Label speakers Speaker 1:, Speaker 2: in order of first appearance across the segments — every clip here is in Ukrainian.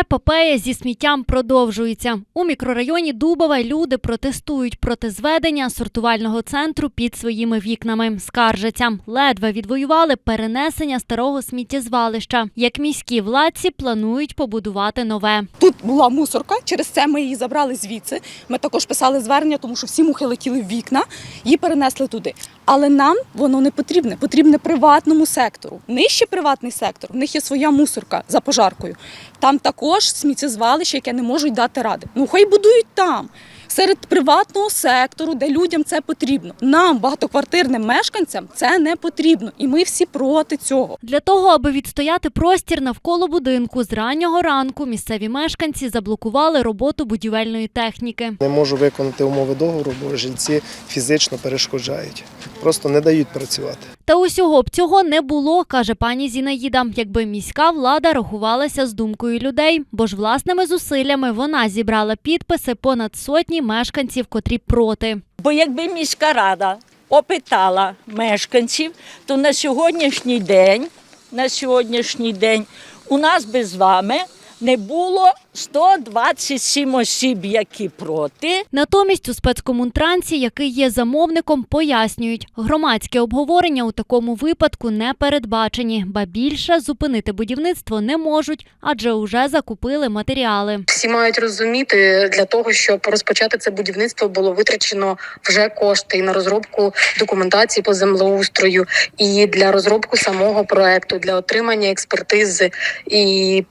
Speaker 1: Епопея зі сміттям продовжується. У мікрорайоні Дубова люди протестують проти зведення сортувального центру під своїми вікнами. Скаржаться, ледве відвоювали перенесення старого сміттєзвалища. Як міські владці планують побудувати нове.
Speaker 2: Тут була мусорка, через це ми її забрали звідси. Ми також писали звернення, тому що всі мухи летіли в вікна, її перенесли туди. Але нам воно не потрібне, потрібне приватному сектору. Нижче приватний сектор, в них є своя мусорка за пожаркою. Там також сміттєзвалище, яке не можуть дати ради. Ну хай будують там. Серед приватного сектору, де людям це потрібно. Нам, багатоквартирним мешканцям, це не потрібно. І ми всі проти цього.
Speaker 1: Для того, аби відстояти простір навколо будинку, з раннього ранку місцеві мешканці заблокували роботу будівельної техніки.
Speaker 3: Не можу виконати умови договору, бо жильці фізично перешкоджають. Просто не дають працювати.
Speaker 1: Та усього б цього не було, каже пані Зінаїда, якби міська влада рахувалася з думкою людей, бо ж власними зусиллями вона зібрала підписи понад сотні мешканців, котрі проти.
Speaker 4: Бо якби міська рада опитала мешканців, то на сьогоднішній день, на сьогоднішній день у нас би з вами не було 127 осіб, які проти.
Speaker 1: Натомість у спецкомунтрансі, який є замовником, пояснюють, громадське обговорення у такому випадку не передбачені, ба більше зупинити будівництво не можуть, адже уже закупили матеріали.
Speaker 5: всі мають розуміти для того, щоб розпочати це будівництво, було витрачено вже кошти і на розробку документації по землеустрою, і для розробку самого проекту, для отримання експертизи і.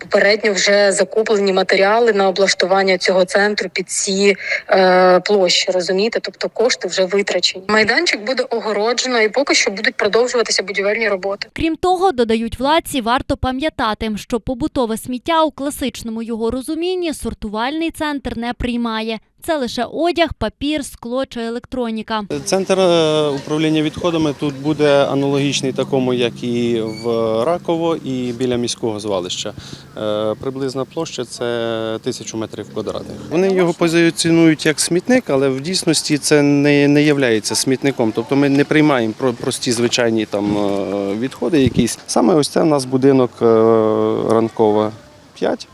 Speaker 5: Попередньо вже закуплені матеріали на облаштування цього центру під ці е, площі. Розумієте, тобто кошти вже витрачені. Майданчик буде огороджено, і поки що будуть продовжуватися будівельні роботи.
Speaker 1: Крім того, додають владці, варто пам'ятати, що побутове сміття у класичному його розумінні сортувальний центр не приймає. Це лише одяг, папір, скло чи електроніка.
Speaker 6: Центр е, управління відходами тут буде аналогічний такому, як і в Раково, і біля міського звалища. Е, Приблизна площа це тисячу метрів квадратних. Вони його позиціонують як смітник, але в дійсності це не, не є смітником. Тобто ми не приймаємо про- прості звичайні там е, відходи якісь. Саме ось це у нас будинок ранкова 5.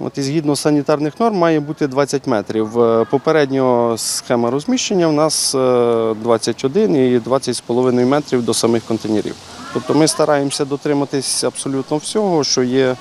Speaker 6: От і згідно санітарних норм має бути 20 метрів. Е, Попередньо схема розміщення у нас е, 21 і 20,5 метрів до самих контейнерів. Тобто ми стараємося дотриматись абсолютно всього, що є,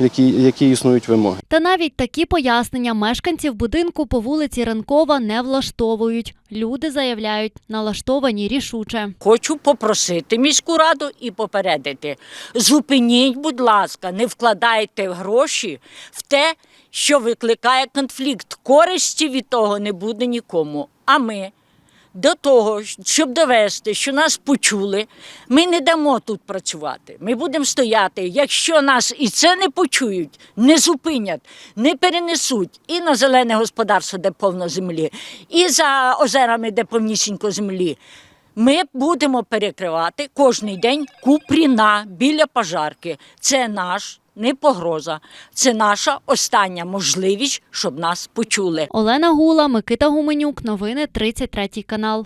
Speaker 6: які, які існують вимоги.
Speaker 1: Та навіть такі пояснення мешканців будинку по вулиці Ранкова не влаштовують. Люди заявляють, налаштовані рішуче.
Speaker 4: Хочу попросити міську раду і попередити. Зупиніть, будь ласка, не вкладайте гроші в те, що викликає конфлікт. Користі від того не буде нікому. А ми до того, щоб довести, що нас почули, ми не дамо тут працювати. Ми будемо стояти. Якщо нас і це не почують, не зупинять, не перенесуть і на зелене господарство, де повно землі, і за озерами, де повнісінько землі. Ми будемо перекривати кожний день Купріна біля пожарки. Це наш не погроза, це наша остання можливість, щоб нас почули.
Speaker 1: Олена Гула, Микита Гуменюк. Новини 33 канал.